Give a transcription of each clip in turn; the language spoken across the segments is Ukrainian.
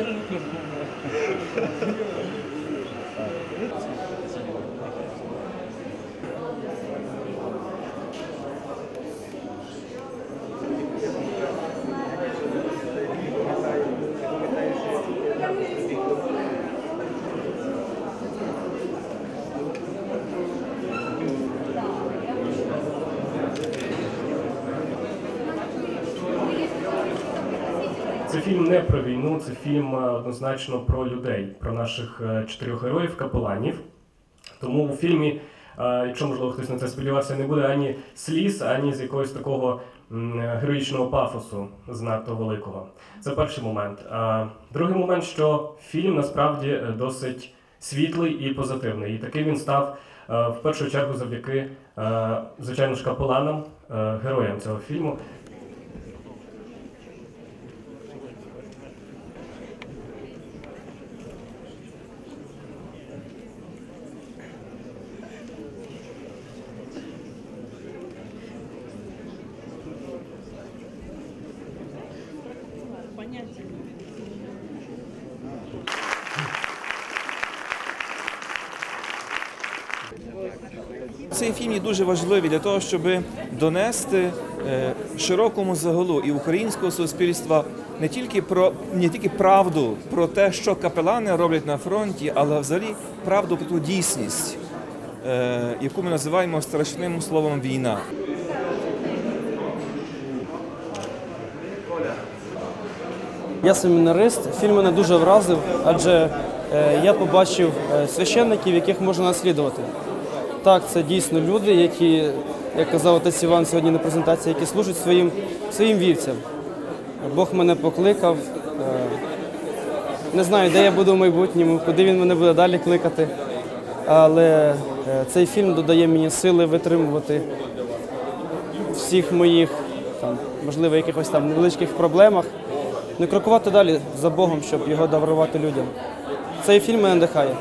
Пережити. Це фільм не про війну, це фільм е, однозначно про людей, про наших е, чотирьох героїв, капеланів. Тому у фільмі, е, якщо можливо хтось на це сподівався, не буде ані сліз, ані з якогось такого героїчного пафосу занадто великого. Це перший момент. Другий момент, що фільм насправді досить світлий і позитивний. І такий він став в першу чергу завдяки, звичайно ж, капеланам, героям цього фільму. Цей фільм є дуже важливий для того, щоб донести е, широкому загалу і українського суспільства не тільки про не тільки правду про те, що капелани роблять на фронті, але взагалі правду про ту дійсність, е, яку ми називаємо страшним словом війна. Я семінарист. Фільм мене дуже вразив, адже е, я побачив е, священників, яких можна наслідувати. Так, це дійсно люди, які, як казав отець Іван сьогодні на презентації, які служать своїм, своїм вівцям. Бог мене покликав. е, Не знаю, де я буду в майбутньому, куди він мене буде далі кликати. Але цей фільм додає мені сили витримувати всіх моїх, там, можливо, якихось там невеличких проблемах. Не крокувати далі за Богом, щоб його дарувати людям. Цей фільм мене надихає.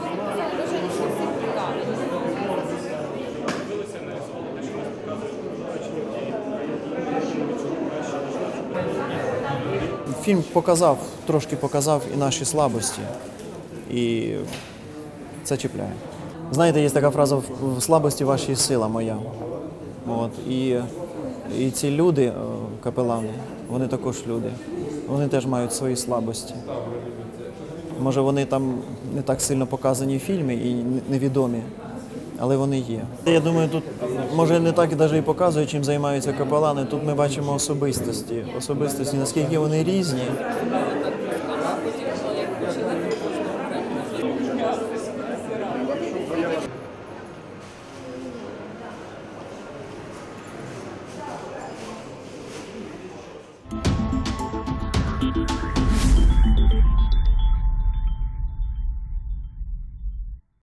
Фільм показав, трошки показав і наші слабості. І це чіпляє. Знаєте, є така фраза в слабості вашій сила моя. От. І, і ці люди, е, капелани, вони також люди вони теж мають свої слабості. Може, вони там не так сильно показані в фільмі і невідомі, але вони є. Я думаю, тут може не так навіть і показує, чим займаються капелани. Тут ми бачимо особистості, особистості, наскільки вони різні.